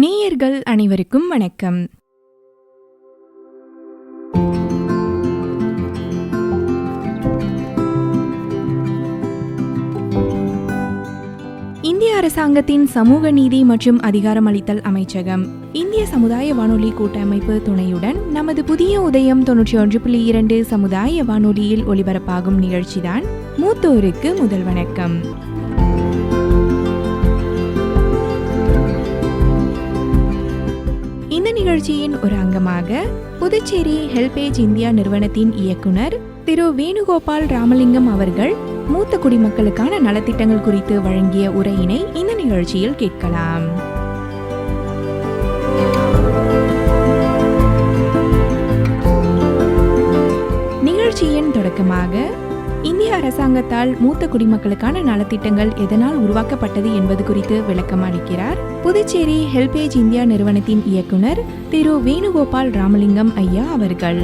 நேயர்கள் அனைவருக்கும் வணக்கம். இந்திய அரசாங்கத்தின் சமூக நீதி மற்றும் அதிகாரமளித்தல் அமைச்சகம் இந்திய சமுதாய வானொலி கூட்டமைப்பு துணையுடன் நமது புதிய உதயம் தொன்னூற்றி ஒன்று புள்ளி இரண்டு சமுதாய வானொலியில் ஒலிபரப்பாகும் நிகழ்ச்சிதான் மூத்தோருக்கு முதல் வணக்கம். நிகழ்ச்சியின் ஒரு அங்கமாக புதுச்சேரி ஹெல்பேஜ் இந்தியா நிறுவனத்தின் இயக்குனர் திரு வேணுகோபால் ராமலிங்கம் அவர்கள் மூத்த குடிமக்களுக்கான நலத்திட்டங்கள் குறித்து வழங்கிய உரையினை இந்த நிகழ்ச்சியில் கேட்கலாம். நிகழ்ச்சியின் தொடக்கமாக அரசாங்கத்தால் மூத்த குடிமக்களுக்கான நலத்திட்டங்கள் எதனால் உருவாக்கப்பட்டது என்பது குறித்து விளக்கம் அளிக்கிறார். புதுச்சேரி ஹெல்பேஜ் இந்தியா நிறுவனத்தின் இயக்குனர் திரு வேணுகோபால் ராமலிங்கம் ஐயா அவர்கள்.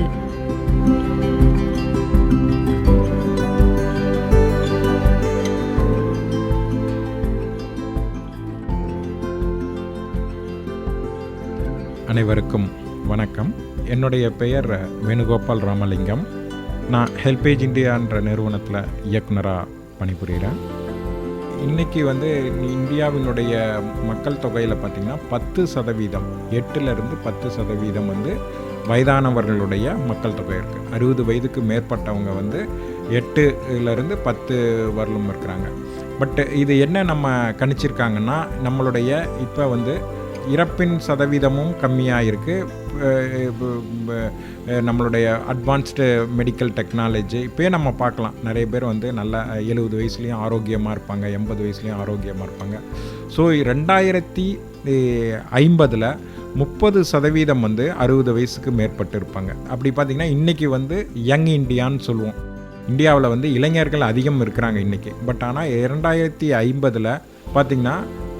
அனைவருக்கும் வணக்கம். என்னுடைய பெயர் வேணுகோபால் ராமலிங்கம். நான் ஹெல்பேஜ் இந்தியான்ற நிறுவனத்தில் இயக்குனராக பணிபுரிகிறேன் இன்றைக்கி வந்து இந்தியாவினுடைய மக்கள் தொகையில் பார்த்திங்கன்னா பத்து சதவீதம் எட்டுலேருந்து பத்து சதவீதம் வந்து வயதானவர்களுடைய மக்கள் தொகை இருக்குது அறுபது வயதுக்கு மேற்பட்டவங்க வந்து எட்டுலேருந்து பத்து வரலும் இருக்கிறாங்க. பட் இது என்ன நம்ம கணிச்சிருக்காங்கன்னா நம்மளுடைய இப்போ வந்து இறப்பின் சதவீதமும் கம்மியாக இருக்குது நம்மளுடைய அட்வான்ஸ்டு மெடிக்கல் டெக்னாலஜி இப்போயே நம்ம பார்க்கலாம். நிறைய பேர் வந்து நல்லா எழுபது வயசுலேயும் ஆரோக்கியமாக இருப்பாங்க எண்பது வயசுலேயும் ஆரோக்கியமாக இருப்பாங்க. ஸோ ரெண்டாயிரத்தி ஐம்பதில் முப்பது சதவீதம் வந்து அறுபது வயசுக்கு மேற்பட்டு இருப்பாங்க. அப்படி பார்த்திங்கன்னா இன்றைக்கி வந்து யங் இந்தியான்னு சொல்லுவோம். இந்தியாவில் வந்து இளைஞர்கள் அதிகம் இருக்கிறாங்க இன்றைக்கி பட் ஆனால் இரண்டாயிரத்தி ஐம்பதில் பார்த்திங்கன்னா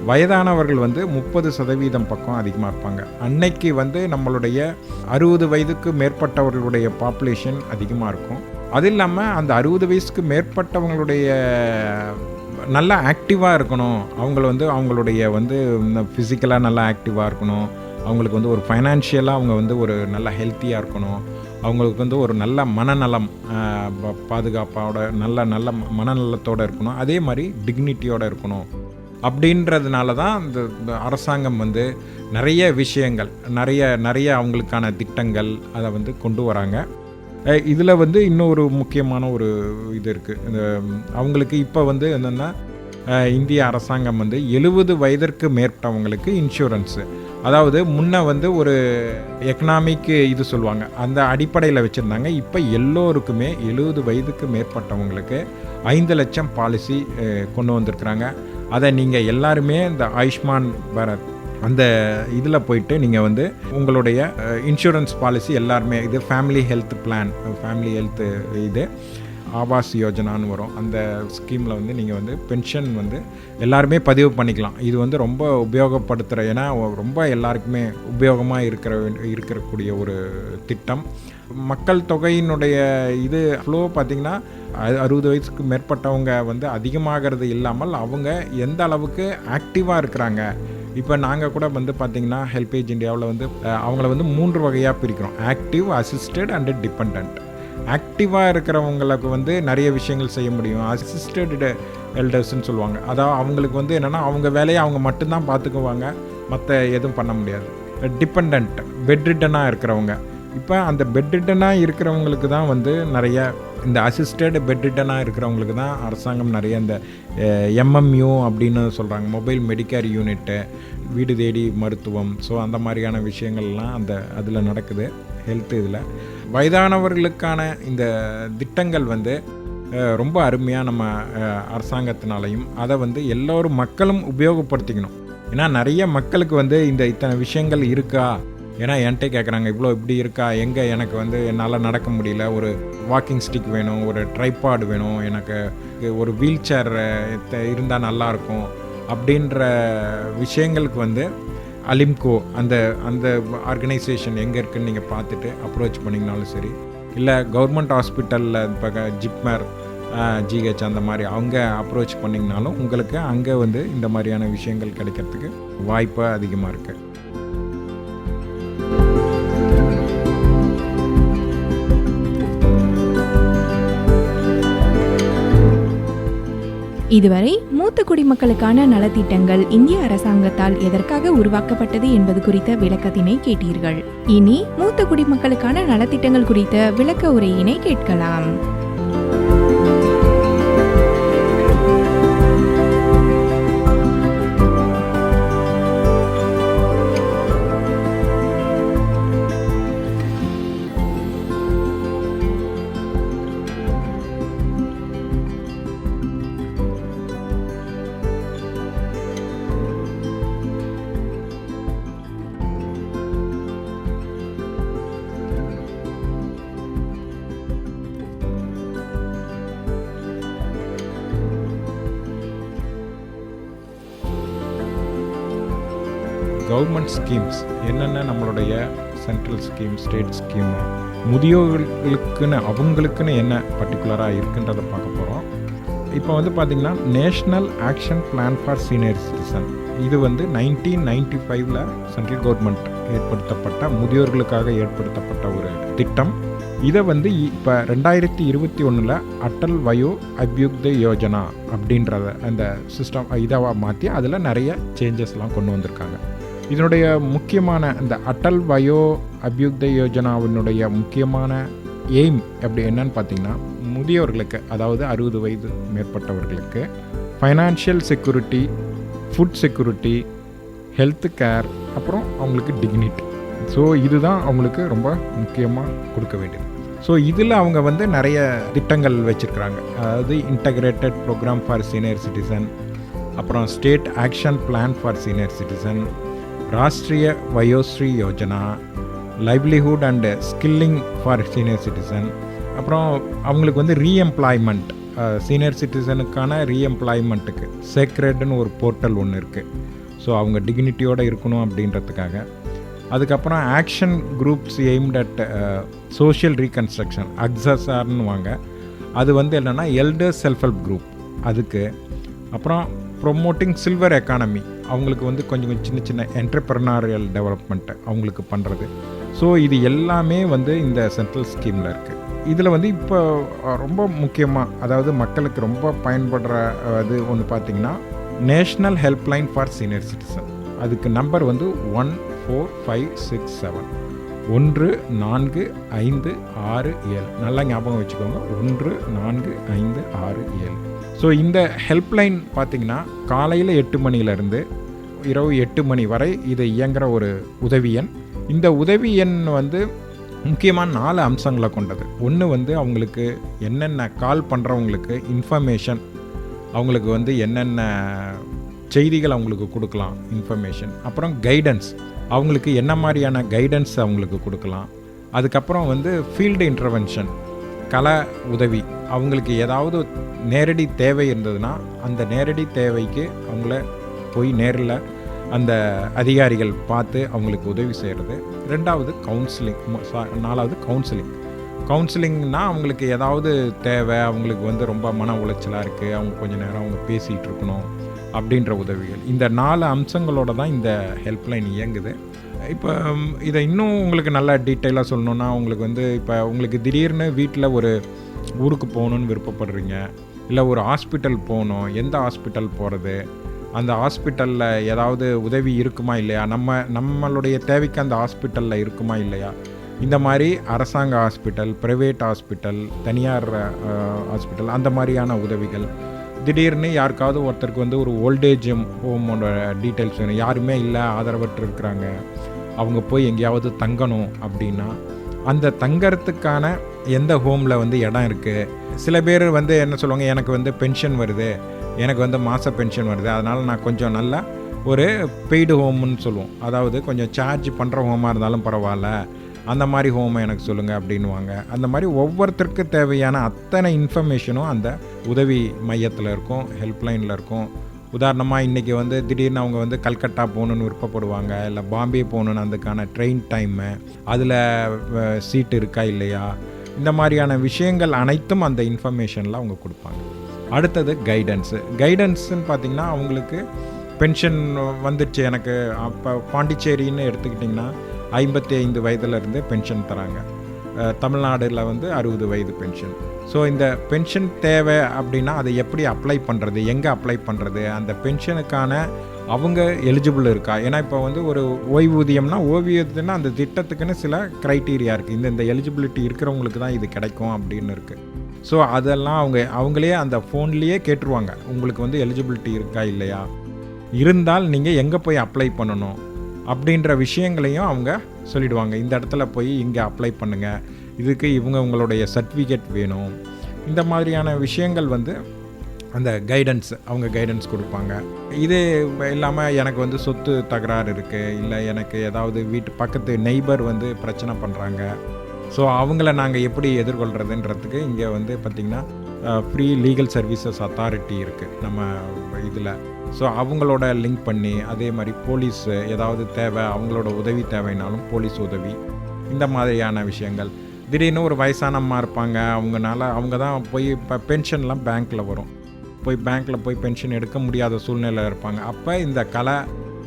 வயதானவர்கள் வந்து முப்பது சதவீதம் பக்கம் அதிகமாக இருப்பாங்க. அன்னைக்கு வந்து நம்மளுடைய அறுபது வயதுக்கு மேற்பட்டவர்களுடைய பாப்புலேஷன் அதிகமாக இருக்கும். அது இல்லாமல் அந்த அறுபது வயசுக்கு மேற்பட்டவங்களுடைய நல்லா ஆக்டிவாக இருக்கணும். அவங்கள வந்து அவங்களுடைய வந்து ஃபிசிக்கலாக நல்லா ஆக்டிவாக இருக்கணும். அவங்களுக்கு வந்து ஒரு ஃபைனான்ஷியலாக அவங்க வந்து ஒரு நல்ல ஹெல்த்தியாக இருக்கணும். அவங்களுக்கு வந்து ஒரு நல்ல மனநலம் பாதுகாப்போட நல்ல நல்ல மனநலத்தோடு இருக்கணும். அதே மாதிரி டிக்னிட்டியோடு இருக்கணும். அப்படின்றதுனால தான் இந்த அரசாங்கம் வந்து நிறைய விஷயங்கள் நிறைய நிறைய அவங்களுக்கான திட்டங்கள் அதை வந்து கொண்டு வராங்க. இதில் வந்து இன்னொரு முக்கியமான ஒரு இது இருக்குது இந்த அவங்களுக்கு இப்போ வந்து என்னென்னா இந்திய அரசாங்கம் வந்து எழுபது வயதிற்கு மேற்பட்டவங்களுக்கு இன்சூரன்ஸு. அதாவது முன்ன வந்து ஒரு எக்கனாமிக்கு இது சொல்லுவாங்க. அந்த அடிப்படையில் வச்சுருந்தாங்க. இப்போ எல்லோருக்குமே எழுபது வயதுக்கு மேற்பட்டவங்களுக்கு ஐந்து லட்சம் பாலிசி கொண்டு வந்திருக்கிறாங்க. அதை நீங்கள் எல்லாருமே இந்த ஆயுஷ்மான் பாரத் அந்த இதில் போயிட்டு நீங்கள் வந்து உங்களுடைய இன்சூரன்ஸ் பாலிசி எல்லாருமே இது family health plan family health இது. ஆவாஸ் யோஜனான்னு வரும். அந்த ஸ்கீமில் வந்து நீங்கள் வந்து பென்ஷன் வந்து எல்லாருமே பதிவு பண்ணிக்கலாம். இது வந்து ரொம்ப உபயோகப்படுத்துகிற ஏன்னா ரொம்ப எல்லாருக்குமே உபயோகமாக இருக்கிற இருக்கக்கூடிய ஒரு திட்டம். மக்கள் தொகையினுடைய இது ஃப்ளோ பார்த்திங்கன்னா அறுபது வயசுக்கு மேற்பட்டவங்க வந்து அதிகமாகிறது இல்லாமல் அவங்க எந்த அளவுக்கு ஆக்டிவாக இருக்கிறாங்க. இப்போ நாங்கள் கூட வந்து பார்த்திங்கன்னா ஹெல்பேஜ் இந்தியாவில் வந்து அவங்கள வந்து மூன்று வகையாக பிரிக்கிறோம். ஆக்டிவ் அசிஸ்டட் அண்டு டிபெண்ட் ஆக்டிவாக இருக்கிறவங்களுக்கு வந்து நிறைய விஷயங்கள் செய்ய முடியும். அசிஸ்டட் எல்டர்ஸ்ன்னு சொல்லுவாங்க. அதாவது அவங்களுக்கு வந்து என்னென்னா அவங்க வேலையை அவங்க மட்டும்தான் பார்த்துக்குவாங்க. மற்ற எதுவும் பண்ண முடியாது. டிபெண்ட் பெட்ரிட்டனாக இருக்கிறவங்க. இப்போ அந்த பெட்ரிட்டனாக இருக்கிறவங்களுக்கு தான் வந்து நிறைய இந்த அசிஸ்டட் பெட்ரிட்டனாக இருக்கிறவங்களுக்கு தான் அரசாங்கம் நிறைய இந்த எம்எம்யூ அப்படின்னு சொல்கிறாங்க மொபைல் மெடிக்கேர் யூனிட்டு வீடு தேடி மருத்துவம். ஸோ அந்த மாதிரியான விஷயங்கள்லாம் அந்த அதில் நடக்குது. ஹெல்த் இதில். வயதானவர்களுக்கான இந்த திட்டங்கள் வந்து ரொம்ப அருமையாக நம்ம அரசாங்கத்தினாலையும் அதை வந்து எல்லோரும் மக்களும் உபயோகப்படுத்திக்கணும். ஏன்னா நிறைய மக்களுக்கு வந்து இந்த இத்தனை விஷயங்கள் இருக்கா? ஏன்னா என்கிட்ட கேட்குறாங்க இவ்வளோ இப்படி இருக்கா? எங்கே எனக்கு வந்து என்னால் நடக்க முடியல. ஒரு வாக்கிங் ஸ்டிக் வேணும் ஒரு ட்ரைபாடு வேணும் எனக்கு ஒரு வீல் சேர் இருந்தால் நல்லாயிருக்கும் அப்படின்ற விஷயங்களுக்கு வந்து அலிம்கோ அந்த அந்த ஆர்கனைசேஷன் எங்கே இருக்குன்னு நீங்கள் பார்த்துட்டு அப்ரோச் பண்ணிங்கனாலும் சரி இல்லை கவர்மெண்ட் ஹாஸ்பிட்டலில் இப்போ ஜிப்மர் ஜிஹெச் அந்த மாதிரி அவங்க அப்ரோச் பண்ணிங்கனாலும் உங்களுக்கு அங்கே வந்து இந்த மாதிரியான விஷயங்கள் கிடைக்கிறதுக்கு வாய்ப்பு அதிகமாக இருக்குது இதுவரை மூத்த குடிமக்களுக்கான நலத்திட்டங்கள் இந்திய அரசாங்கத்தால் எதற்காக உருவாக்கப்பட்டது என்பது குறித்த விளக்கத்தினை கேட்டீர்கள். இனி மூத்த குடிமக்களுக்கான நலத்திட்டங்கள் குறித்த விளக்க உரையினை கேட்கலாம். ஸ்கீம்ஸ் என்னென்ன நம்மளுடைய சென்ட்ரல் ஸ்கீம் ஸ்டேட் ஸ்கீம் முதியோர்களுக்குன்னு அவங்களுக்குன்னு என்ன பர்டிகுலராக இருக்குன்றதை பார்க்க போகிறோம் இப்போ வந்து பார்த்திங்கன்னா national action plan for senior citizen இது வந்து நைன்டீன் நைன்டி ஃபைவ்ல சென்ட்ரல் கவர்மெண்ட் ஏற்படுத்தப்பட்ட முதியோர்களுக்காக ஏற்படுத்தப்பட்ட ஒரு திட்டம். இதை வந்து இப்போ ரெண்டாயிரத்தி இருபத்தி ஒன்றில் அட்டல் வயோ அபியுக்த யோஜனா அப்படின்றத அந்த சிஸ்டம் இதை மாற்றி அதில் நிறைய சேஞ்சஸ்லாம் கொண்டு வந்திருக்காங்க. இதனுடைய முக்கியமான இந்த அட்டல் வயோ அபியுக்த யோஜனாவினுடைய முக்கியமான எய்ம் அப்படி என்னன்னு பார்த்தீங்கன்னா முதியோர்களுக்கு அதாவது அறுபது வயது மேற்பட்டவர்களுக்கு financial security food security health care அப்புறம் அவங்களுக்கு டிக்னிட்டி ஸோ இதுதான் அவங்களுக்கு ரொம்ப முக்கியமாக கொடுக்க வேண்டியது. ஸோ இதில் அவங்க வந்து நிறைய திட்டங்கள் வச்சுருக்கிறாங்க. அதாவது integrated programme for senior citizen அப்புறம் state action plan for senior citizen Rashtriya Vayoshri Yojana livelihood and skilling for senior citizen அப்புறம் அவங்களுக்கு வந்து ரீஎம்ப்ளாய்மெண்ட் சீனியர் சிட்டிசனுக்கான ரீஎம்ப்ளாய்மெண்ட்டுக்கு சேக்ரெட்னு ஒரு போர்ட்டல் ஒன்று இருக்குது ஸோ அவங்க டிக்னிட்டியோடு இருக்கணும் அப்படின்றதுக்காக. அதுக்கப்புறம் action groups aimed at social reconstruction அக்ஸஸ்ஆர்னு வாங்க. அது வந்து என்னென்னா எல்டர் செல்ஃப் ஹெல்ப் குரூப் அதுக்கு. அப்புறம் ப்ரொமோட்டிங் சில்வர் எக்கானமி அவங்களுக்கு வந்து கொஞ்சம் கொஞ்சம் சின்ன சின்ன என்டர்பிரனாரியல் டெவலப்மெண்ட்டை அவங்களுக்கு பண்ணுறது ஸோ இது எல்லாமே வந்து இந்த சென்ட்ரல் ஸ்கீமில் இருக்குது இதில் வந்து இப்போ ரொம்ப முக்கியமாக அதாவது மக்களுக்கு ரொம்ப பயன்படுற இது ஒன்று பார்த்தீங்கன்னா national helpline for senior citizen அதுக்கு நம்பர் வந்து one four five six seven ஒன்று நான்கு ஐந்து ஆறு ஏழு. நல்லா ஞாபகம் வச்சுக்கோங்க. ஒன்று நான்கு ஐந்து ஆறு ஏழு. ஸோ இந்த ஹெல்ப்லைன் பார்த்தீங்கன்னா காலையில் எட்டு மணியிலேருந்து இரவு எட்டு மணி வரை இதை இயங்குகிற ஒரு உதவி எண். இந்த உதவி எண் வந்து முக்கியமான நாலு அம்சங்களை கொண்டது. ஒன்று வந்து அவங்களுக்கு என்னென்ன கால் பண்ணுறவங்களுக்கு இன்ஃபர்மேஷன் அவங்களுக்கு வந்து என்னென்ன செய்திகள் அவங்களுக்கு கொடுக்கலாம் இன்ஃபர்மேஷன் அப்புறம் கைடன்ஸ் அவங்களுக்கு என்ன மாதிரியான கைடன்ஸ் அவங்களுக்கு கொடுக்கலாம். அதுக்கப்புறம் வந்து ஃபீல்டு இன்டர்வென்ஷன் கல உதவி அவங்களுக்கு ஏதாவது நேரடி தேவை இருந்ததுன்னா அந்த நேரடி தேவைக்கு அவங்கள போய் நேரில் அந்த அதிகாரிகள் பார்த்து அவங்களுக்கு உதவி செய்கிறது ரெண்டாவது கவுன்சிலிங் நாலாவது கவுன்சிலிங் கவுன்சிலிங்னா அவங்களுக்கு ஏதாவது தேவை அவங்களுக்கு வந்து ரொம்ப மன உளைச்சலாக இருக்குது அவங்க கொஞ்ச நேரம் அவங்க பேசிகிட்டு இருக்கணும். அப்படின்ற உதவிகள். இந்த நாலு அம்சங்களோட தான் இந்த ஹெல்ப்லைன் இயங்குது. இப்போ இதை இன்னும் உங்களுக்கு நல்லா டீட்டெயிலாக சொல்லணுன்னா உங்களுக்கு வந்து இப்போ உங்களுக்கு திடீர்னு வீட்டில் ஒரு ஊருக்கு போகணுன்னு விருப்பப்படுறீங்க இல்லை ஒரு ஹாஸ்பிட்டல் போகணும் எந்த ஹாஸ்பிட்டல் போகிறது அந்த ஹாஸ்பிட்டலில் ஏதாவது உதவி இருக்குமா இல்லையா? நம்ம நம்மளுடைய தேவைக்கு அந்த ஹாஸ்பிட்டலில் இருக்குமா இல்லையா? இந்த மாதிரி அரசாங்க ஹாஸ்பிட்டல் ப்ரைவேட் ஹாஸ்பிட்டல் தனியார் ஹாஸ்பிட்டல் அந்த மாதிரியான உதவிகள் திடீர்னு யாருக்காவது ஒருத்தருக்கு வந்து ஒரு ஓல்டேஜ் ஹோமோட டீட்டெயில்ஸ் வேணும். யாருமே இல்லை ஆதரவற்று இருக்கிறாங்க அவங்க போய் எங்கேயாவது தங்கணும் அப்படின்னா அந்த தங்கறதுக்கான எந்த ஹோமில் வந்து இடம் இருக்குது சில பேர் வந்து என்ன சொல்லுவாங்க எனக்கு வந்து பென்ஷன் வருது. எனக்கு வந்து மாத பென்ஷன் வருது. அதனால் நான் கொஞ்சம் நல்லா ஒரு பெய்டு ஹோம்னு சொல்லுவோம். அதாவது கொஞ்சம் சார்ஜ் பண்ணுற ஹோமாக இருந்தாலும் பரவாயில்ல. அந்த மாதிரி ஹோமை எனக்கு சொல்லுங்கள் அப்படின்வாங்க அந்த மாதிரி ஒவ்வொருத்தருக்கு தேவையான அத்தனை இன்ஃபர்மேஷனும் அந்த உதவி மையத்தில் இருக்கும் ஹெல்ப்லைனில் இருக்கும். உதாரணமாக இன்றைக்கி வந்து திடீர்னு அவங்க வந்து கல்கட்டா போகணுன்னு விருப்பப்படுவாங்க இல்லை பாம்பே போகணுன்னு அதுக்கான ட்ரெயின் டைமு அதில் சீட்டு இருக்கா இல்லையா? இந்த மாதிரியான விஷயங்கள் அனைத்தும் அந்த இன்ஃபர்மேஷனில் அவங்க கொடுப்பாங்க. அடுத்தது கைடன்ஸு கைடன்ஸுன்னு பார்த்திங்கன்னா அவங்களுக்கு பென்ஷன் வந்துடுச்சு எனக்கு. அப்போ பாண்டிச்சேரின்னு எடுத்துக்கிட்டிங்கன்னா ஐம்பத்தி ஐந்து வயதிலிருந்தே பென்ஷன் தராங்க. தமிழ்நாடில் வந்து அறுபது வயது பென்ஷன் ஸோ இந்த பென்ஷன் தேவை அப்படின்னா அதை எப்படி அப்ளை பண்ணுறது எங்கே அப்ளை பண்ணுறது அந்த பென்ஷனுக்கான அவங்க எலிஜிபிள் இருக்கா? ஏன்னா இப்போ வந்து ஒரு ஓய்வூதியம்னா ஓய்வூதியம்னா அந்த திட்டத்துக்குன்னு சில க்ரைட்டீரியா இருக்குது இந்த இந்த எலிஜிபிலிட்டி இருக்கிறவங்களுக்கு தான் இது கிடைக்கும் அப்படின்னு இருக்குது ஸோ அதெல்லாம் அவங்க அவங்களே அந்த ஃபோன்லேயே கேட்டுருவாங்க. உங்களுக்கு வந்து எலிஜிபிலிட்டி இருக்கா இல்லையா? இருந்தால் நீங்கள் எங்கே போய் அப்ளை பண்ணணும்? அப்படின்ற விஷயங்களையும் அவங்க சொல்லிடுவாங்க. இந்த இடத்துல போய் இங்கே அப்ளை பண்ணுங்கள் இதுக்கு இவங்க உங்களுடைய சர்டிஃபிகேட் வேணும். இந்த மாதிரியான விஷயங்கள் வந்து அந்த கைடன்ஸ் அவங்க கைடன்ஸ் கொடுப்பாங்க. இது இல்லாமல் எனக்கு வந்து சொத்து தகராறு இருக்குது இல்லை எனக்கு ஏதாவது வீட்டு பக்கத்து நெய்பர் வந்து பிரச்சனை பண்ணுறாங்க ஸோ அவங்கள நாங்கள் எப்படி எதிர்கொள்கிறதுன்றதுக்கு இங்கே வந்து பார்த்திங்கன்னா ஃப்ரீ லீகல் சர்வீசஸ் அத்தாரிட்டி இருக்குது நம்ம இதில். ஸோ அவங்களோட லிங்க் பண்ணி அதே மாதிரி போலீஸ் ஏதாவது தேவை அவங்களோட உதவி தேவைனாலும் போலீஸ் உதவி இந்த மாதிரியான விஷயங்கள். திடீர்னு ஒரு வயசான அம்மா இருப்பாங்க அவங்கனால அவங்க தான் போய் இப்போ பென்ஷன்லாம் பேங்க்கில் வரும். போய் பேங்க்கில் போய் பென்ஷன் எடுக்க முடியாத சூழ்நிலை இருப்பாங்க. அப்போ இந்த கலை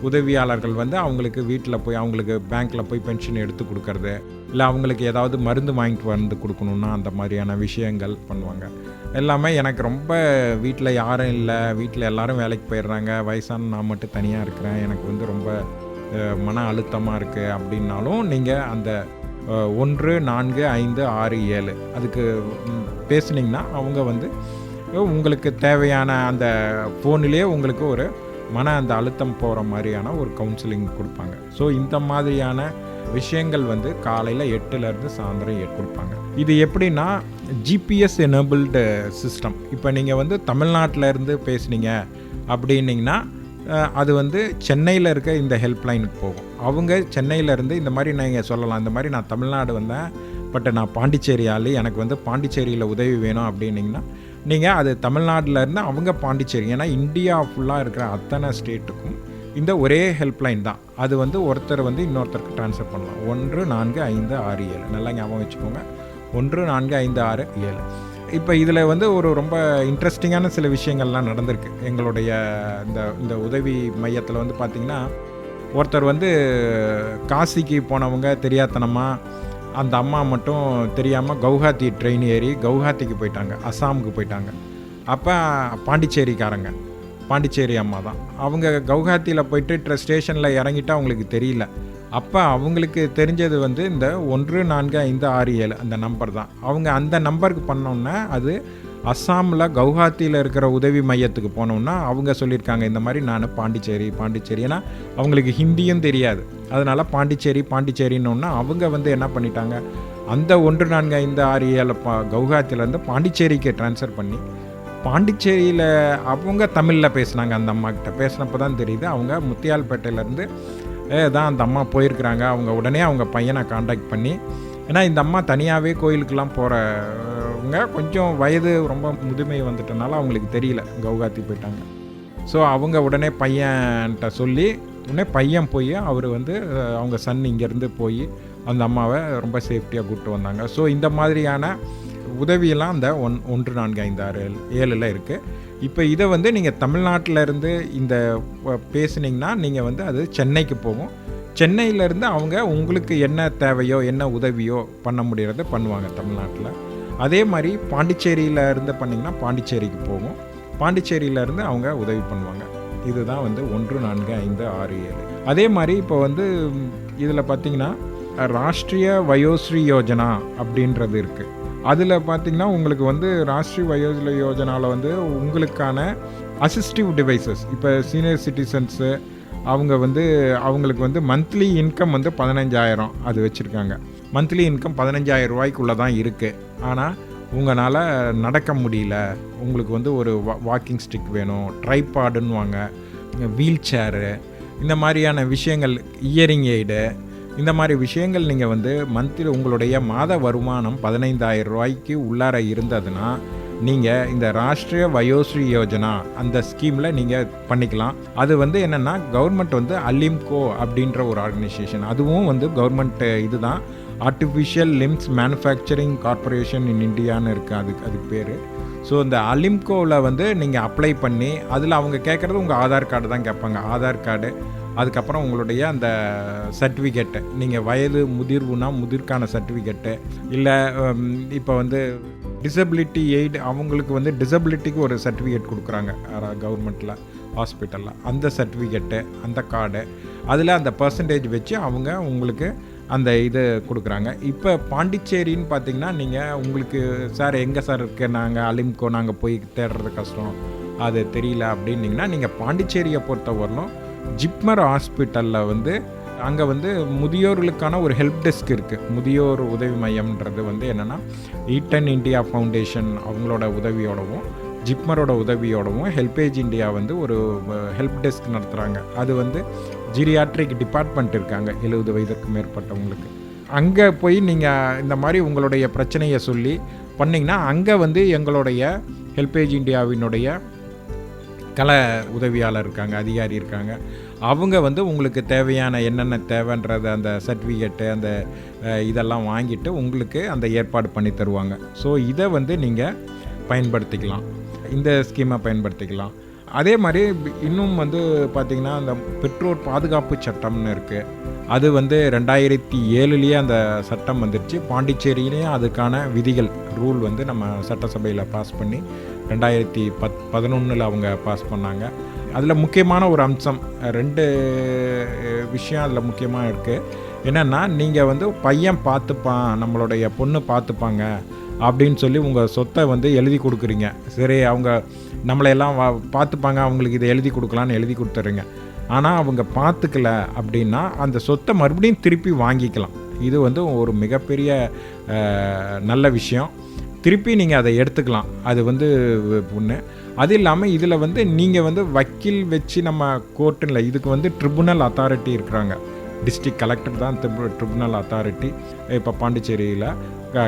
உதவியாளர்கள் வந்து அவங்களுக்கு வீட்டில் போய் அவங்களுக்கு பேங்க்கில் போய் பென்ஷன் எடுத்து கொடுக்கறது இல்லை அவங்களுக்கு ஏதாவது மருந்து வாங்கிட்டு வந்து கொடுக்கணுன்னா அந்த மாதிரியான விஷயங்கள் பண்ணுவாங்க. எல்லாமே எனக்கு ரொம்ப வீட்டில் யாரும் இல்லை வீட்டில் எல்லாரும் வேலைக்கு போயிடுறாங்க. வயசான நான் மட்டும் தனியாக இருக்கிறேன். எனக்கு வந்து ரொம்ப மன அழுத்தமாக இருக்குது அப்படின்னாலும் நீங்கள் அந்த ஒன்று நான்கு ஐந்து ஆறு ஏழு அதுக்கு பேசுனீங்கன்னா அவங்க வந்து உங்களுக்கு தேவையான அந்த ஃபோனிலே உங்களுக்கு ஒரு மன அந்த அழுத்தம் போகிற மாதிரியான ஒரு கவுன்சிலிங் கொடுப்பாங்க. ஸோ இந்த மாதிரியான விஷயங்கள் வந்து காலையில் எட்டுலேருந்து சாயந்தரம் எட்டு கொடுப்பாங்க. இது எப்படின்னா ஜிபிஎஸ் எனபிள்டு சிஸ்டம் இப்போ நீங்கள் வந்து தமிழ்நாட்டில் இருந்து பேசுனீங்க அப்படின்னிங்கன்னா அது வந்து சென்னையில் இருக்க இந்த ஹெல்ப்லைனுக்கு போகும். அவங்க சென்னையிலேருந்து இந்த மாதிரி நீங்கள் சொல்லலாம். இந்த மாதிரி நான் தமிழ்நாடு வந்தேன் பட் நான் பாண்டிச்சேரி ஆள் எனக்கு வந்து பாண்டிச்சேரியில் உதவி வேணும் அப்படின்னிங்கன்னா நீங்கள் அது தமிழ்நாட்டிலேருந்து அவங்க பாண்டிச்சேரி. ஏன்னா இந்தியா ஃபுல்லாக இருக்கிற அத்தனை ஸ்டேட்டுக்கும் இந்த ஒரே ஹெல்ப்லைன் தான். அது வந்து ஒருத்தர் வந்து இன்னொருத்தருக்கு ட்ரான்ஸ்ஃபர் பண்ணலாம். ஒன்று நான்கு ஐந்து ஆறு ஏழு. நல்லா ஞாபகம் வச்சுக்கோங்க. ஒன்று நான்கு ஐந்து ஆறு ஏழு. இப்போ இதில் வந்து ஒரு ரொம்ப இன்ட்ரெஸ்டிங்கான சில விஷயங்கள்லாம் நடந்திருக்கு. எங்களுடைய இந்த இந்த உதவி மையத்தில் வந்து பார்த்திங்கன்னா ஒருத்தர் வந்து காசிக்கு போனவங்க தெரியாதனமாக அந்த அம்மா மட்டும் தெரியாமல் கவுஹாத்தி ட்ரெயின் ஏறி கவுஹாத்திக்கு போயிட்டாங்க. அஸ்ஸாமுக்கு போயிட்டாங்க. அப்போ பாண்டிச்சேரிக்காரங்க. பாண்டிச்சேரி அம்மா தான். அவங்க கவுஹாத்தியில் போயிட்டு ஸ்டேஷனில் இறங்கிட்டா அவங்களுக்கு தெரியல. அப்போ அவங்களுக்கு தெரிஞ்சது வந்து இந்த ஒன்று நான்கு ஐந்து ஆறு ஏழு அந்த நம்பர் தான். அவங்க அந்த நம்பருக்கு பண்ணோன்னே அது அஸ்ஸாமில் கவுஹாத்தியில் இருக்கிற உதவி மையத்துக்கு போனோம்னா அவங்க சொல்லியிருக்காங்க இந்த மாதிரி நான் பாண்டிச்சேரி பாண்டிச்சேரி. ஏன்னா அவங்களுக்கு ஹிந்தியும் தெரியாது. அதனால் பாண்டிச்சேரி பாண்டிச்சேரின்னொன்னா அவங்க வந்து என்ன பண்ணிட்டாங்க அந்த ஒன்று நான்கு ஐந்து ஆறு ஏழு பா கவுஹாத்திலேருந்து பாண்டிச்சேரிக்கு ட்ரான்ஸ்ஃபர் பண்ணி பாண்டிச்சேரியில் அவங்க தமிழில் பேசுனாங்க அந்த அம்மா கிட்ட பேசினப்போ தான் தெரியுது அவங்க முத்தியால்பேட்டையிலேருந்து ஏ தான் அந்த அம்மா போயிருக்கிறாங்க. அவங்க உடனே அவங்க பையனை காண்டாக்ட் பண்ணி ஏன்னா இந்த அம்மா தனியாகவே கோயிலுக்கெல்லாம் போகிறவங்க கொஞ்சம் வயது ரொம்ப முதுமை வந்துட்டனால அவங்களுக்கு தெரியல கவுகாத்தி போயிட்டாங்க. ஸோ அவங்க உடனே பையன்கிட்ட சொல்லி உடனே பையன் போய் அவர் வந்து அவங்க சன் இங்கேருந்து போய் அந்த அம்மாவை ரொம்ப சேஃப்டியாக கூப்பிட்டு வந்தாங்க. ஸோ இந்த மாதிரியான உதவியெல்லாம் அந்த ஒன் ஒன்று நான்கு ஐந்து ஆறு ஏழு ஏழில் இருக்குது இப்போ இதை வந்து நீங்கள் தமிழ்நாட்டில் இருந்து இந்த பேசுனீங்கன்னா நீங்கள் வந்து அது சென்னைக்கு போகும். சென்னையிலேருந்து அவங்க உங்களுக்கு என்ன தேவையோ என்ன உதவியோ பண்ண முடியறத பண்ணுவாங்க தமிழ்நாட்டில். அதே மாதிரி பாண்டிச்சேரியில் இருந்து பண்ணிங்கன்னா பாண்டிச்சேரிக்கு போகும். பாண்டிச்சேரியிலேருந்து அவங்க உதவி பண்ணுவாங்க. இதுதான் வந்து ஒன்று நான்கு ஐந்து ஆறு ஏழு. அதே மாதிரி இப்போ வந்து இதில் பார்த்தீங்கன்னா ராஷ்ட்ரிய வயோஸ்ரீ யோஜனா அப்படின்றது இருக்குது அதில் பார்த்திங்கன்னா உங்களுக்கு வந்து ராஷ்ட்ரிய வயோஜன யோஜனாவில் வந்து உங்களுக்கான அசிஸ்டிவ் டிவைசஸ் இப்போ சீனியர் சிட்டிசன்ஸு அவங்க வந்து அவங்களுக்கு வந்து மந்த்லி இன்கம் வந்து பதினஞ்சாயிரம் அது வச்சுருக்காங்க. மந்த்லி இன்கம் பதினஞ்சாயிரம் ரூபாய்க்குள்ளே தான் இருக்குது ஆனால் உங்களால் நடக்க முடியல. உங்களுக்கு வந்து ஒரு வா வாக்கிங் ஸ்டிக் வேணும் ட்ரைபாடுன்னுவாங்க வீல் சேரு இந்த மாதிரியான விஷயங்கள் இயரிங் எய்டு இந்த மாதிரி விஷயங்கள் நீங்கள் வந்து மந்த்லி உங்களுடைய மாத வருமானம் பதினைந்தாயிரம் ரூபாய்க்கு உள்ளார இருந்ததுன்னா நீங்கள் இந்த ராஷ்ட்ரிய வயோஸ்ரீ யோஜனா அந்த ஸ்கீமில் நீங்கள் பண்ணிக்கலாம். அது வந்து என்னென்னா கவர்மெண்ட் வந்து அலிம்கோ அப்படின்ற ஒரு ஆர்கனைசேஷன் அதுவும் வந்து கவர்மெண்ட் இதுதான். Artificial limbs manufacturing corporation in இண்டியான்னு இருக்குது அதுக்கு அதுக்கு பேர். ஸோ இந்த அலிம்கோவில் வந்து நீங்கள் அப்ளை பண்ணி அதில் அவங்க கேட்குறது உங்கள் ஆதார் கார்டு தான் கேட்பாங்க. ஆதார் கார்டு அதுக்கப்புறம் உங்களுடைய அந்த சர்டிஃபிகேட்டு நீங்கள் வயது முதிர்வுனா முதிர்க்கான சர்டிஃபிகேட்டு இல்லை இப்போ வந்து டிசபிலிட்டி எய்டு அவங்களுக்கு வந்து டிசபிலிட்டிக்கு ஒரு சர்டிஃபிகேட் கொடுக்குறாங்க. கவர்மெண்ட்டில் ஹாஸ்பிட்டலில் அந்த சர்டிஃபிகேட்டு அந்த கார்டு அதில் அந்த பர்சன்டேஜ் வச்சு அவங்க உங்களுக்கு அந்த இது கொடுக்குறாங்க. இப்போ பாண்டிச்சேரின்னு பார்த்தீங்கன்னா நீங்கள் உங்களுக்கு சார் எங்கே சார் இருக்கு? நாங்கள் அலிம்கோ நாங்கள் போய் தேடுறது கஷ்டம். அது தெரியல அப்படின்னீங்கன்னா நீங்கள் பாண்டிச்சேரியை பொறுத்தவரையிலும் ஜிப்மர் ஹாஸ்பிட்டலில் வந்து அங்கே வந்து முதியோர்களுக்கான ஒரு ஹெல்ப் டெஸ்க் இருக்குது முதியோர் உதவி மையம்ன்றது வந்து என்னென்னா ஈட்டன் இந்தியா ஃபவுண்டேஷன் அவங்களோட உதவியோடவும் ஜிப்மரோட உதவியோடவும் ஹெல்பேஜ் இந்தியா வந்து ஒரு ஹெல்ப் டெஸ்க் நடத்துகிறாங்க அது வந்து ஜீரியாட்ரிக் டிபார்ட்மெண்ட் இருக்காங்க. எழுபது வயதுக்கு மேற்பட்டவங்களுக்கு. அங்கே போய் நீங்கள் இந்த மாதிரி உங்களுடைய பிரச்சனையை சொல்லி பண்ணிங்கன்னா அங்கே வந்து எங்களுடைய ஹெல்பேஜ் இந்தியாவினுடைய கல உதவியாளர் இருக்காங்க அதிகாரி இருக்காங்க. அவங்க வந்து உங்களுக்கு தேவையான என்னென்ன தேவைன்றத அந்த சர்டிஃபிகேட்டு அந்த இதெல்லாம் வாங்கிட்டு உங்களுக்கு அந்த ஏற்பாடு பண்ணி தருவாங்க. ஸோ இதை வந்து நீங்கள் பயன்படுத்திக்கலாம். இந்த ஸ்கீமை பயன்படுத்திக்கலாம். அதே மாதிரி இன்னும் வந்து பார்த்திங்கன்னா அந்த பெற்றோர் பாதுகாப்பு சட்டம்னு இருக்குது அது வந்து ரெண்டாயிரத்தி ஏழுலேயே அந்த சட்டம் வந்துருச்சு. பாண்டிச்சேரியிலேயும் அதுக்கான விதிகள் ரூல் வந்து நம்ம சட்டசபையில் பாஸ் பண்ணி ரெண்டாயிரத்தி பத் பதினொன்றில் அவங்க பாஸ் பண்ணாங்க. அதில் முக்கியமான ஒரு அம்சம் ரெண்டு விஷயம் அதில் முக்கியமாக இருக்குது என்னென்னா நீங்கள் வந்து பையன் பார்த்துப்பான் நம்மளுடைய பொண்ணு பார்த்துப்பாங்க அப்படின்னு சொல்லி உங்கள் சொத்தை வந்து எழுதி கொடுக்குறீங்க. சரி அவங்க நம்மளையெல்லாம் வா பார்த்துப்பாங்க அவங்களுக்கு இதை எழுதி கொடுக்கலான்னு எழுதி கொடுத்துறீங்க. ஆனால் அவங்க பார்த்துக்கல அப்படின்னா அந்த சொத்தை மறுபடியும் திருப்பி வாங்கிக்கலாம். இது வந்து ஒரு மிகப்பெரிய நல்ல விஷயம். திருப்பி நீங்கள் அதை எடுத்துக்கலாம். அது வந்து ஒன்று அது இல்லாமல் இதில் வந்து நீங்கள் வந்து வக்கீல் வச்சு நம்ம கோர்ட்டில் இதுக்கு வந்து ட்ரிபுனல் அத்தாரிட்டி இருக்கிறாங்க. டிஸ்ட்ரிக் கலெக்டர் தான் ட்ரிபுனல் அத்தாரிட்டி இப்போ பாண்டிச்சேரியில்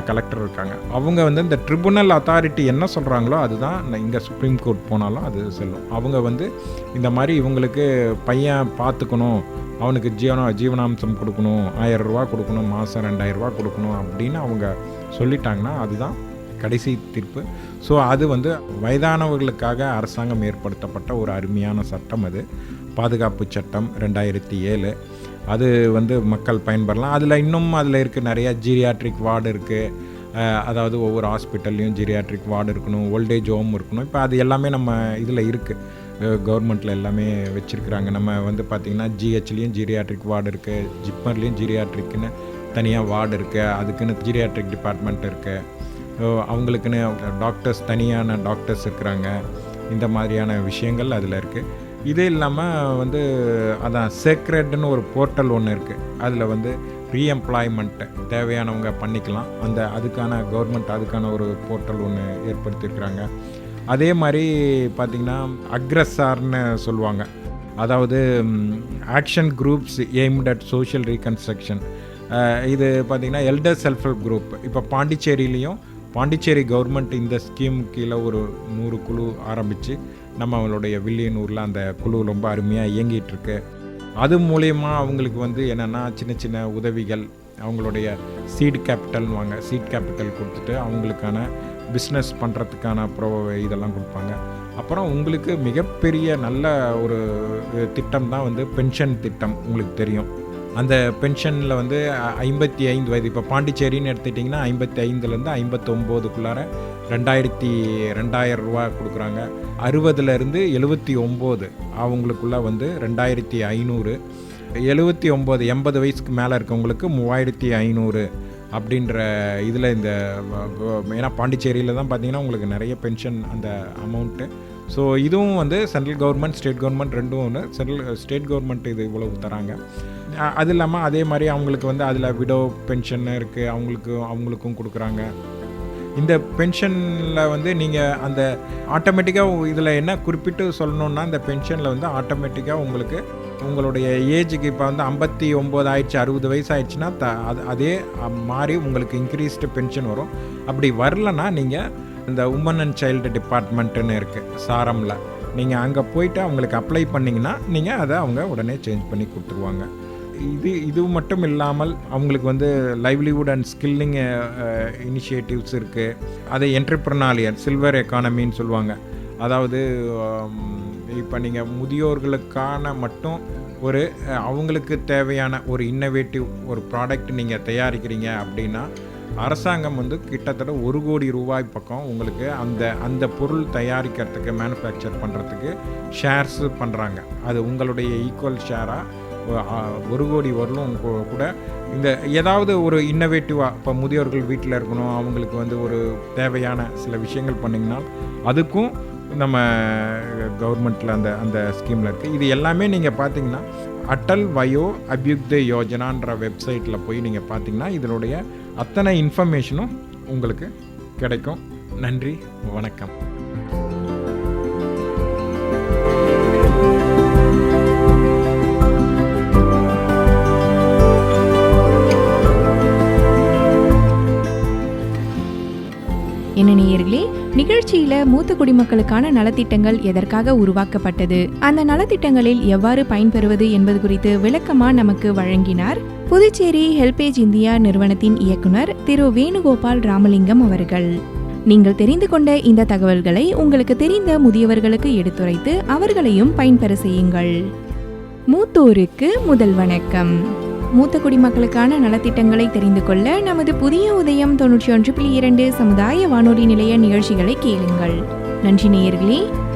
கலெக்டர் இருக்காங்க. அவங்க வந்து இந்த ட்ரிபுனல் அத்தாரிட்டி என்ன சொல்கிறாங்களோ அதுதான் இங்கே சுப்ரீம் கோர்ட் போனாலும் அது செல்லும். அவங்க வந்து இந்த மாதிரி இவங்களுக்கு பையன் பார்த்துக்கணும் அவனுக்கு ஜீவன ஜீவனாம்சம் கொடுக்கணும். ஆயிரம் ரூபா கொடுக்கணும். மாதம் ரெண்டாயிரம் ரூபா கொடுக்கணும் அப்படின்னு அவங்க சொல்லிட்டாங்கன்னா அதுதான் கடைசி தீர்ப்பு. ஸோ அது வந்து வயதானவர்களுக்காக அரசாங்கம் ஏற்படுத்தப்பட்ட ஒரு அருமையான சட்டம் அது. பாதுகாப்பு சட்டம் ரெண்டாயிரத்தி ஏழு. அது வந்து மக்கள் பயன்பெறலாம். அதில் இன்னும் அதில் இருக்குது நிறையா ஜீரியாட்ரிக் வார்டு இருக்குது அதாவது ஒவ்வொரு ஹாஸ்பிட்டல்லையும் ஜீரியாட்ரிக் வார்டு இருக்கணும் ஓல்டேஜ் ஹோம் இருக்கணும். இப்போ அது எல்லாமே நம்ம இதில் இருக்குது கவர்மெண்ட்டில் எல்லாமே வச்சுருக்குறாங்க. நம்ம வந்து பார்த்திங்கன்னா ஜிஹெச்லேயும் ஜீரியாட்ரிக் வார்டு இருக்குது ஜிப்மர்லேயும் ஜீரியாட்ரிக்னு தனியாக வார்டு இருக்குது அதுக்குன்னு ஜீரியாட்ரிக் டிபார்ட்மெண்ட் இருக்குது அவங்களுக்குன்னு டாக்டர்ஸ் தனியான டாக்டர்ஸ் இருக்கிறாங்க. இந்த மாதிரியான விஷயங்கள் அதில் இருக்குது இது இல்லாமல் வந்து அதான் சேக்ரெட்னு ஒரு போர்ட்டல் ஒன்று இருக்குது அதில் வந்து ரீஎம்ப்ளாய்மெண்ட்டு தேவையானவங்க பண்ணிக்கலாம். அந்த அதுக்கான கவர்மெண்ட் அதுக்கான ஒரு போர்ட்டல் ஒன்று ஏற்படுத்தியிருக்கிறாங்க. அதே மாதிரி பார்த்திங்கன்னா அக்ரஸார்னு சொல்லுவாங்க. அதாவது action groups aimed at social reconstruction இது பார்த்திங்கன்னா எல்டர் செல்ஃப் ஹெல்ப் குரூப் இப்போ பாண்டிச்சேரியிலையும் பாண்டிச்சேரி கவர்மெண்ட் இந்த ஸ்கீம் கீழே ஒரு நூறு குழு ஆரம்பித்து நம்ம அவங்களுடைய வில்லியனூரில் அந்த குழு ரொம்ப அருமையாக இயங்கிகிட்ருக்கு அது மூலயமா அவங்களுக்கு வந்து என்னென்னா சின்ன சின்ன உதவிகள் அவங்களுடைய சீட் கேபிட்டல்னு வாங்க சீட் கேபிட்டல் கொடுத்துட்டு அவங்களுக்கான பிஸ்னஸ் பண்ணுறதுக்கான ப்ரோ இதெல்லாம் கொடுப்பாங்க. அப்புறம் உங்களுக்கு மிகப்பெரிய நல்ல ஒரு திட்டம் தான் வந்து பென்ஷன் திட்டம் உங்களுக்கு தெரியும். அந்த பென்ஷனில் வந்து ஐம்பத்தி ஐந்து வயது. இப்போ பாண்டிச்சேரின்னு எடுத்துட்டிங்கன்னா ஐம்பத்தி ஐந்துலேருந்து ஐம்பத்தொம்போதுக்குள்ளார ரெண்டாயிரத்தி ரெண்டாயிரம் ரூபா கொடுக்குறாங்க. அறுபதுலேருந்து எழுபத்தி ஒம்பது அவங்களுக்குள்ள வந்து ரெண்டாயிரத்தி ஐநூறு. எழுபத்தி ஒம்பது எண்பது வயசுக்கு மேலே இருக்கவங்களுக்கு மூவாயிரத்தி ஐநூறு அப்படின்ற இதில் இந்த ஏன்னா பாண்டிச்சேரியில் தான் பார்த்தீங்கன்னா உங்களுக்கு நிறைய பென்ஷன் அந்த அமௌண்ட்டு ஸோ இதுவும் வந்து சென்ட்ரல் கவர்மெண்ட் ஸ்டேட் கவர்மெண்ட் ரெண்டும் ஒன்று சென்ட்ரல் ஸ்டேட் கவர்மெண்ட் இது இவ்வளவு தராங்க. அது இல்லாமல் அதே மாதிரி அவங்களுக்கு வந்து அதில் விடோ பென்ஷன் இருக்குது அவங்களுக்கு அவங்களுக்கும் கொடுக்குறாங்க. இந்த பென்ஷனில் வந்து நீங்கள் அந்த ஆட்டோமேட்டிக்காக இதில் என்ன குறிப்பிட்டு சொல்லணுன்னா இந்த பென்ஷனில் வந்து ஆட்டோமேட்டிக்காக உங்களுக்கு உங்களுடைய ஏஜுக்கு இப்போ வந்து ஐம்பத்தி ஒம்பது ஆயிடுச்சு அறுபது வயசு ஆயிடுச்சுன்னா த அது அதே மாதிரி மாறி உங்களுக்கு இன்க்ரீஸ்டு பென்ஷன் வரும். அப்படி வரலன்னா நீங்கள் இந்த உமன் அண்ட் சைல்டு டிபார்ட்மெண்ட்டுன்னு இருக்குது சாரமில். நீங்கள் அங்கே போயிட்டு அவங்களுக்கு அப்ளை பண்ணிங்கன்னா நீங்கள் அதை அவங்க உடனே சேஞ்ச் பண்ணி கொடுத்துருவாங்க. இது இது மட்டும் இல்லாமல் அவங்களுக்கு வந்து லைவ்லிவுட் அண்ட் ஸ்கில்லிங் இனிஷியேட்டிவ்ஸ் இருக்குது அதை என்டர்பிரனாலியர் சில்வர் எக்கானமின்னு சொல்லுவாங்க. அதாவது இப்போ நீங்கள் முதியோர்களுக்கான மட்டும் ஒரு அவங்களுக்கு தேவையான ஒரு இன்னோவேட்டிவ் ஒரு ப்ராடக்ட் நீங்கள் தயாரிக்கிறீங்க அப்படின்னா அரசாங்கம் வந்து கிட்டத்தட்ட ஒரு கோடி ரூபாய் பக்கம் உங்களுக்கு அந்த அந்த பொருள் தயாரிக்கிறதுக்கு மேனுஃபேக்சர் பண்ணுறதுக்கு ஷேர்ஸு பண்ணுறாங்க அது உங்களுடைய ஈக்குவல் ஷேராக ஒரு கோடி வரலும் கூ- கூட இந்த ஏதாவது ஒரு இன்னோவேட்டிவாக இப்போ முதியோர்கள் வீட்டில் இருக்கணும் அவங்களுக்கு வந்து ஒரு தேவையான சில விஷயங்கள் பண்ணிங்கன்னா அதுக்கும் நம்ம கவர்மெண்ட்டில் அந்த அந்த ஸ்கீமில் இருக்குது இது எல்லாமே நீங்கள் பார்த்தீங்கன்னா அட்டல் வயோ அபியுக்த யோஜனான்ற வெப்சைட்டில் போய் நீங்கள் பார்த்தீங்கன்னா இதனுடைய அத்தனை இன்ஃபர்மேஷனும் உங்களுக்கு கிடைக்கும். நன்றி வணக்கம். என்ன நேயர்களே நிகழ்ச்சியில மூத்த குடிமக்களுக்கான நலத்திட்டங்கள் எதற்காக உருவாக்கப்பட்டது? அந்த நலத்திட்டங்களில் எவ்வாறு பயன்பெறுவது என்பது குறித்து விளக்கமா நமக்கு வழங்கினார் புதுச்சேரி ஹெல்பேஜ் இந்தியா நிறுவனத்தின் இயக்குனர் திரு வேணுகோபால் ராமலிங்கம் அவர்கள். நீங்கள் தெரிந்து கொண்ட இந்த தகவல்களை உங்களுக்கு தெரிந்த முதியவர்களுக்கு எடுத்துரைத்து அவர்களையும் பயன்பெற செய்யுங்கள். மூத்தோருக்கு முதல் வணக்கம். மூத்த குடிமக்களுக்கான நலத்திட்டங்களை தெரிந்து கொள்ள நமது புதிய உதயம் தொன்னூற்றி ஒன்று புள்ளி இரண்டு சமுதாய வானொலி நிலைய நிகழ்ச்சிகளை கேளுங்கள். நன்றி நேயர்களே.